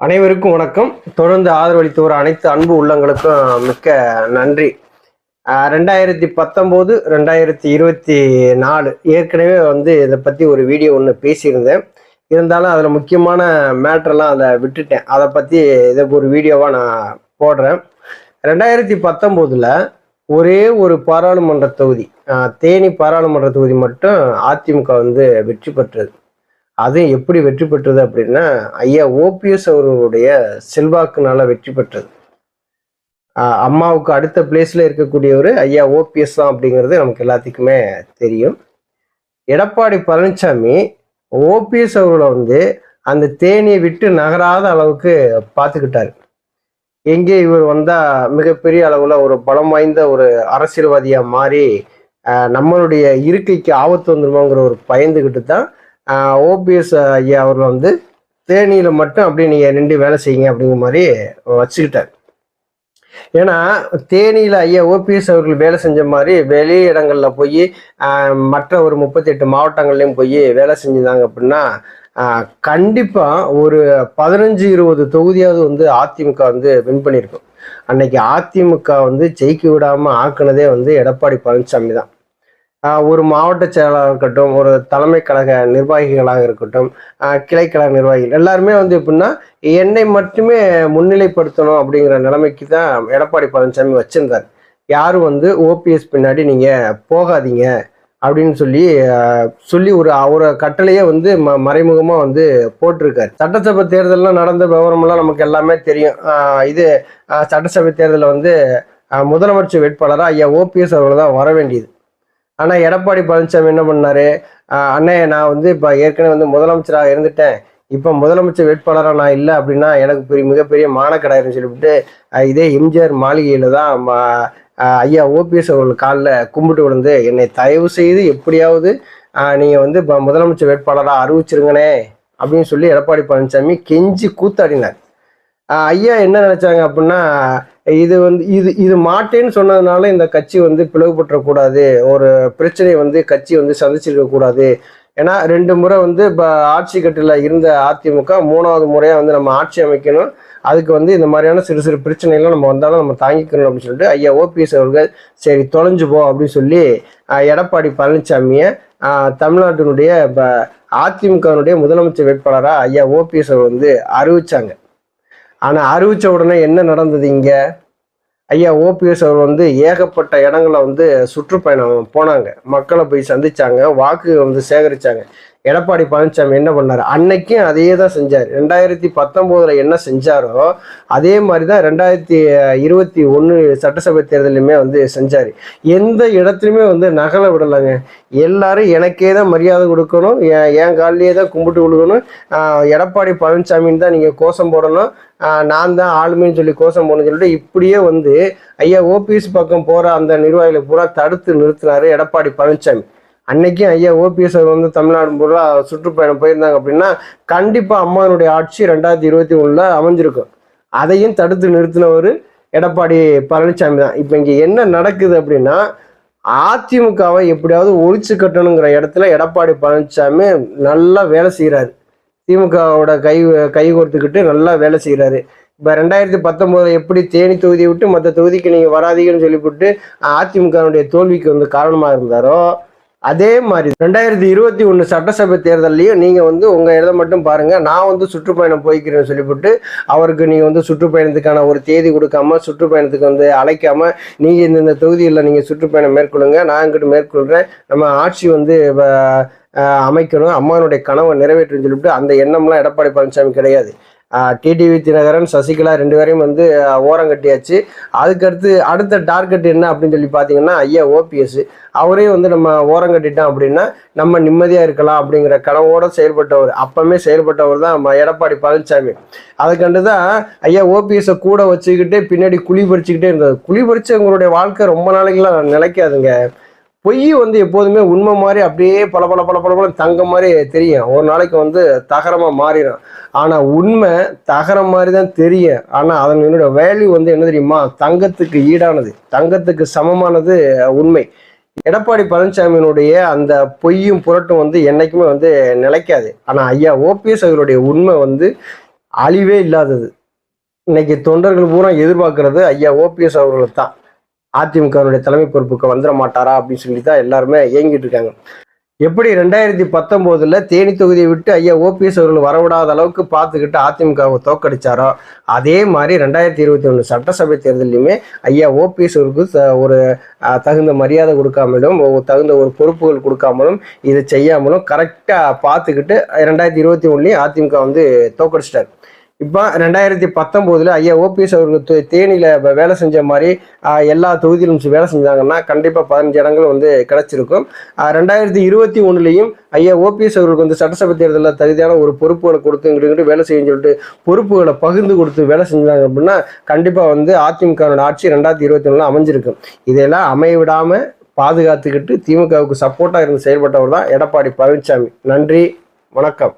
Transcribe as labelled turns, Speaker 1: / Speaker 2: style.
Speaker 1: அனைவருக்கும் வணக்கம். தொடர்ந்து ஆதரவளித்து வர அனைத்து அன்பு உள்ளங்களுக்கும் மிக்க நன்றி. ரெண்டாயிரத்தி பத்தொம்போது ரெண்டாயிரத்தி இருபத்தி நாலு ஏற்கனவே வந்து இதை பற்றி ஒரு வீடியோ ஒன்று பேசியிருந்தேன். இருந்தாலும் அதில் முக்கியமான மேட்ரெல்லாம் அதில் விட்டுட்டேன். அதை பற்றி இதை ஒரு வீடியோவாக நான் போடுறேன். ரெண்டாயிரத்தி பத்தொம்போதில் ஒரே ஒரு பாராளுமன்ற தொகுதி தேனி பாராளுமன்ற தொகுதி மட்டும் அதிமுக வந்து வெற்றி பெற்றது. அது எப்படி வெற்றி பெற்றது அப்படின்னா ஐயா ஓபிஎஸ் அவர்களுடைய செல்வாக்குனால வெற்றி பெற்றது. அம்மாவுக்கு அடுத்த பிளேஸ்ல இருக்கக்கூடியவர் ஐயா ஓபிஎஸ் தான் அப்படிங்கிறது நமக்கு எல்லாத்துக்குமே தெரியும். எடப்பாடி பழனிசாமி ஓபிஎஸ் அவர்களை வந்து அந்த தேனியை விட்டு நகராத அளவுக்கு பார்த்துக்கிட்டாரு. எங்கே இவர் வந்தால் மிகப்பெரிய அளவில் ஒரு பலம் வாய்ந்த ஒரு அரசியல்வாதியாக மாறி நம்மளுடைய இருக்கைக்கு ஆபத்து வந்துருமோங்கிற ஒரு பயந்துக்கிட்டு தான் ஓபிஎஸ் ஐயா அவர்கள் வந்து தேனியில் மட்டும் அப்படியே நீங்கள் நின்று வேலை செய்யுங்க அப்படிங்கிற மாதிரி வச்சுக்கிட்டார். ஏன்னா தேனியில் ஐயா ஓபிஎஸ் அவர்கள் வேலை செஞ்ச மாதிரி வெளி இடங்களில் போய் மற்ற ஒரு முப்பத்தி எட்டு மாவட்டங்கள்லையும் போய் வேலை செஞ்சுதாங்க அப்படின்னா கண்டிப்பாக ஒரு பதினஞ்சு இருபது தொகுதியாவது வந்து அதிமுக வந்து வின் பண்ணியிருக்கும். அன்னைக்கு அதிமுக வந்து ஜெயிக்க விடாமல் ஆக்குனதே வந்து எடப்பாடி பழனிசாமி தான். ஒரு மாவட்ட செயலாளர் இருக்கட்டும் ஒரு தலைமை கழக நிர்வாகிகளாக இருக்கட்டும் கிளைக்கழக நிர்வாகிகள் எல்லாருமே வந்து எப்படின்னா என்னை மட்டுமே முன்னிலைப்படுத்தணும் அப்படிங்கிற நிலைமைக்கு தான் எடப்பாடி பழனிசாமி வச்சிருந்தார். யாரும் வந்து ஓபிஎஸ் பின்னாடி நீங்கள் போகாதீங்க அப்படின்னு சொல்லி சொல்லி ஒரு ஒரு கட்டளையே வந்து ம மறைமுகமாக வந்து போட்டிருக்காரு. சட்டசபை தேர்தலெலாம் நடந்த விவரமெல்லாம் நமக்கு எல்லாமே தெரியும். இது சட்டசபை தேர்தலில் வந்து முதலமைச்சர் வேட்பாளராக ஐயா ஓபிஎஸ் அவர்கள் தான் வர வேண்டியது. ஆனால் எடப்பாடி பழனிசாமி என்ன பண்ணாரு? அண்ணே நான் வந்து இப்போ ஏற்கனவே வந்து முதலமைச்சராக இருந்துட்டேன். இப்போ முதலமைச்சர் வேட்பாளராக நான் இல்லை அப்படின்னா எனக்கு பெரிய மிகப்பெரிய மானக்கடாயிருன்னு சொல்லிவிட்டு இதே எம்ஜிஆர் மாளிகையில் தான் ஐயா ஓபிஎஸ் அவர்கள் காலில் கும்பிட்டு விழுந்து என்னை தயவு செய்து எப்படியாவது நீங்கள் வந்து இப்போ முதலமைச்சர் வேட்பாளராக அறிவிச்சிருங்கனே அப்படின்னு சொல்லி எடப்பாடி பழனிசாமி கெஞ்சி கூத்தாடினார். ஐயா என்ன நினைச்சாங்க அப்படின்னா இது வந்து இது இது மாட்டேன்னு சொன்னதுனால இந்த கட்சி வந்து பிளவுபற்றக்கூடாது. ஒரு பிரச்சனையை வந்து கட்சி வந்து சந்திச்சிருக்க கூடாது. ஏன்னா ரெண்டு முறை வந்து இப்போ ஆட்சி கட்டில் இருந்த அதிமுக மூணாவது முறையாக வந்து நம்ம ஆட்சி அமைக்கணும். அதுக்கு வந்து இந்த மாதிரியான சிறு சிறு பிரச்சனைகள்லாம் நம்ம வந்தாலும் நம்ம தாங்கிக்கணும் அப்படின்னு சொல்லிட்டு ஐயா ஓபிஎஸ் அவர்கள் சரி தொலைஞ்சு போ அப்படின்னு சொல்லி எடப்பாடி பழனிசாமியை தமிழ்நாட்டினுடைய இப்போ அதிமுகவினுடைய முதலமைச்சர் வேட்பாளராக ஐயா ஓபிஎஸ் அவர் வந்து அறிவிச்சாங்க. ஆனால் அறிவித்த உடனே என்ன நடந்தது இங்கே? ஐயா ஓபிஎஸ் அவர் வந்து ஏகப்பட்ட இடங்களை வந்து சுற்றுப்பயணம் போனாங்க. மக்களை போய் சந்திச்சாங்க வாக்கு வந்து சேகரிச்சாங்க. எடப்பாடி பழனிசாமி என்ன பண்ணார்? அன்னைக்கும் அதே தான் செஞ்சார். ரெண்டாயிரத்தி பத்தொம்போதில் என்ன செஞ்சாரோ அதே மாதிரி தான் ரெண்டாயிரத்தி இருபத்தி ஒன்று சட்டசபை தேர்தலையுமே வந்து செஞ்சார். எந்த இடத்துலையுமே வந்து நகலை விடலைங்க. எல்லாரும் எனக்கே தான் மரியாதை கொடுக்கணும். என் என் காலிலேயே தான் கும்பிட்டு கொடுக்கணும் எடப்பாடி பழனிசாமின்னு தான் நீங்கள் கோஷம் போடணும். நான் தான் ஆளுமைன்னு சொல்லி கோஷம் போடணும்னு சொல்லிட்டு இப்படியே வந்து ஐயா ஓபிஎஸ் பக்கம் போகிற அந்த நிர்வாகிகளை பூரா தடுத்து நிறுத்தினார் எடப்பாடி பழனிசாமி. அன்னைக்கும் ஐயா ஓபிஎஸ் அவர் வந்து தமிழ்நாடு பூரா சுற்றுப்பயணம் போயிருந்தாங்க அப்படின்னா கண்டிப்பாக அம்மானுடைய ஆட்சி ரெண்டாயிரத்தி இருபத்தி ஒன்றில் அமைஞ்சிருக்கும். அதையும் தடுத்து நிறுத்தினவர் எடப்பாடி பழனிசாமி தான். இப்போ இங்கே என்ன நடக்குது அப்படின்னா அதிமுகவை எப்படியாவது ஒழிச்சு கட்டணுங்கிற இடத்துல எடப்பாடி பழனிசாமி நல்லா வேலை செய்கிறாரு திமுகவோட கை கை கோர்த்துக்கிட்டு நல்லா வேலை செய்கிறாரு இப்போ ரெண்டாயிரத்தி பத்தொம்போது எப்படி தேனி தொகுதியை விட்டு மற்ற தொகுதிக்கு நீங்கள் வராதீங்கன்னு சொல்லிவிட்டு அதிமுகவுடைய தோல்விக்கு வந்து காரணமாக இருந்தாரோ அதே மாதிரி ரெண்டாயிரத்தி இருபத்தி ஒன்று சட்டசபை தேர்தல்லையும் நீங்கள் வந்து உங்கள் இதை மட்டும் பாருங்கள் நான் வந்து சுற்றுப்பயணம் போய்க்கிறேன்னு சொல்லிவிட்டு அவருக்கு நீங்கள் வந்து சுற்றுப்பயணத்துக்கான ஒரு தேதி கொடுக்காம சுற்றுப்பயணத்துக்கு வந்து அழைக்காம நீங்கள் இந்தந்த தொகுதியில் நீங்கள் சுற்றுப்பயணம் மேற்கொள்ளுங்க. நான் இங்கிட்டு மேற்கொள்கிறேன் நம்ம ஆட்சி வந்து அமைக்கணும். அம்மானுடைய கனவை நிறைவேற்றுன்னு சொல்லிவிட்டு அந்த எண்ணம்லாம் எடப்பாடி பழனிசாமி கிடையாது. டிடிவி தினகரன் சசிகலா ரெண்டு பேரையும் வந்து ஓரம் கட்டியாச்சு. அதுக்கடுத்து அடுத்த டார்கெட் என்ன அப்படின்னு சொல்லி பார்த்தீங்கன்னா ஐயா ஓபிஎஸ். அவரே வந்து நம்ம ஓரம் கட்டிட்டோம் அப்படின்னா நம்ம நிம்மதியாக இருக்கலாம் அப்படிங்கிற கனவோட செயல்பட்டவர். அப்பவுமே செயல்பட்டவர் தான் எடப்பாடி பழனிசாமி அதுக்கண்டு தான் ஐயா ஓபிஎஸை கூட வச்சுக்கிட்டே பின்னாடி குழி பறிச்சுக்கிட்டே இருந்தது குழி பறிச்சவங்களுடைய வாழ்க்கை ரொம்ப நாளைக்கெல்லாம் நிலைக்காதுங்க. பொய் வந்து எப்போதுமே உண்மை மாதிரி அப்படியே பல பல பல பல தங்கம் மாதிரி தெரியும். ஒரு நாளைக்கு வந்து தகரமாக மாறிடும். ஆனால் உண்மை தகரம் மாதிரி தான் தெரியும். ஆனால் அதனுடைய வேல்யூ வந்து என்ன தெரியுமா? தங்கத்துக்கு ஈடானது. தங்கத்துக்கு சமமானது உண்மை. எடப்பாடி பழனிசாமியினுடைய அந்த பொய்யும் புரட்டும் வந்து என்றைக்குமே வந்து நிலைக்காது. ஆனால் ஐயா ஓபிஎஸ் அவருடைய உண்மை வந்து அழிவே இல்லாதது. இன்னைக்கு தொண்டர்கள் பூரா எதிர்பார்க்கறது ஐயா ஓபிஎஸ் அவர்களை தான் அதிமுகவினுடைய தலைமை பொறுப்புக்கு வந்துட மாட்டாரா அப்படின்னு சொல்லி தான் எல்லாருமே இயங்கிட்டு இருக்காங்க. எப்படி ரெண்டாயிரத்தி பத்தொம்போதுல தேனி தொகுதியை விட்டு ஐயா ஓபிஎஸ் அவர்கள் வரவிடாத அளவுக்கு பார்த்துக்கிட்டு அதிமுகவை தோக்கடிச்சாரோ அதே மாதிரி ரெண்டாயிரத்தி இருபத்தி ஒன்று சட்டசபை தேர்தலையுமே ஐயா ஓபிஎஸ் அவருக்கு த- ஒரு தகுந்த மரியாதை கொடுக்காமலும் தகுந்த ஒரு பொறுப்புகள் கொடுக்காமலும் இதை செய்யாமலும் கரெக்டாக பார்த்துக்கிட்டு ரெண்டாயிரத்தி இருபத்தி ஒன்றுலையும் அதிமுக வந்து தோக்கடிச்சிட்டார் இப்போ ரெண்டாயிரத்தி பத்தொம்போதுல ஐயா ஓபிஎஸ் அவர்கள் தேனியில் தேனியில வேலை செஞ்ச மாதிரி எல்லா தொகுதியிலும் வேலை செஞ்சாங்கன்னா கண்டிப்பாக பதினஞ்சு இடங்கள் வந்து கிடைச்சிருக்கும். ரெண்டாயிரத்தி இருபத்தி ஒன்றுலையும் ஐயா ஓபிஎஸ் அவர்களுக்கு வந்து சட்டசபை தேர்தலில் தகுதியான ஒரு பொறுப்புகளை கொடுத்துங்கிட்டு வேலை செய்யும் சொல்லிட்டு பொறுப்புகளை பகிர்ந்து கொடுத்து வேலை செஞ்சாங்க அப்படின்னா கண்டிப்பாக வந்து அதிமுகவோட ஆட்சி ரெண்டாயிரத்தி இருபத்தி ஒன்றில் அமைஞ்சிருக்கும். இதெல்லாம் அமைய விடாம பாதுகாத்துக்கிட்டு திமுகவுக்கு சப்போர்ட்டாக இருந்து செயல்பட்டவர் தான் எடப்பாடி பழனிசாமி நன்றி வணக்கம்.